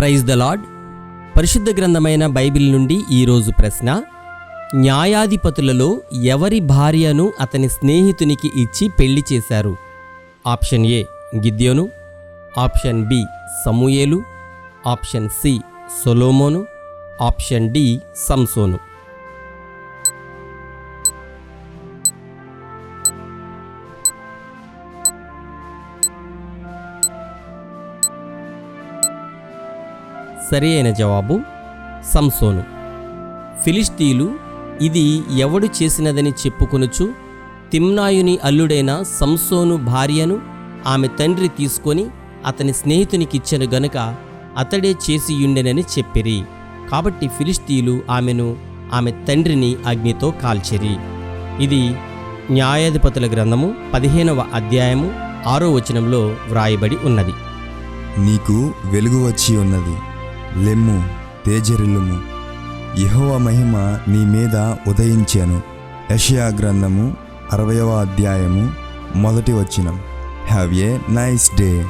Praise the lord పరిశుద్ధ గ్రంథమైన Bible నుండి ఈరోజు ప్రశ్న. న్యాయాధిపతులలో ఎవరి భార్యను అతని స్నేహితునికి ఇచ్చి పెళ్ళి చేశారు? ఆప్షన్ ఏ గిద్యోను. ఆప్షన్ బి సమూయేలు. ఆప్షన్ సి సొలోమోను. ఆప్షన్ డి సంసోను. సరి అయిన జవాబు? సంసోను. ఫిలిస్తీలు ఇది ఎవడు చేసినదని చెప్పుకొనుచు తిమ్నాయుని అల్లుడైన సంసోను భార్యను ఆమె తండ్రి తీసుకొని అతని స్నేహితునికిచ్చెను గనుక అతడే చేసియుండెనని చెప్పిరి. కాబట్టి ఫిలిస్తీలు ఆమెను ఆమె తండ్రిని అగ్నితో కాల్చిరి. ఇది న్యాయాధిపతుల గ్రంథము పదిహేనవ అధ్యాయము ఆరో వచనంలో వ్రాయబడి ఉన్నది. నీకు వెలుగు వచ్చి ఉన్నది. లెమ్ము తేజరిల్లుము. యహోవ మహిమ నీ మీద ఉదయించాను. యషయా గ్రంథము అరవయవ అధ్యాయము మొదటి వచ్చినం హ్యావ్ ఏ నైస్ డే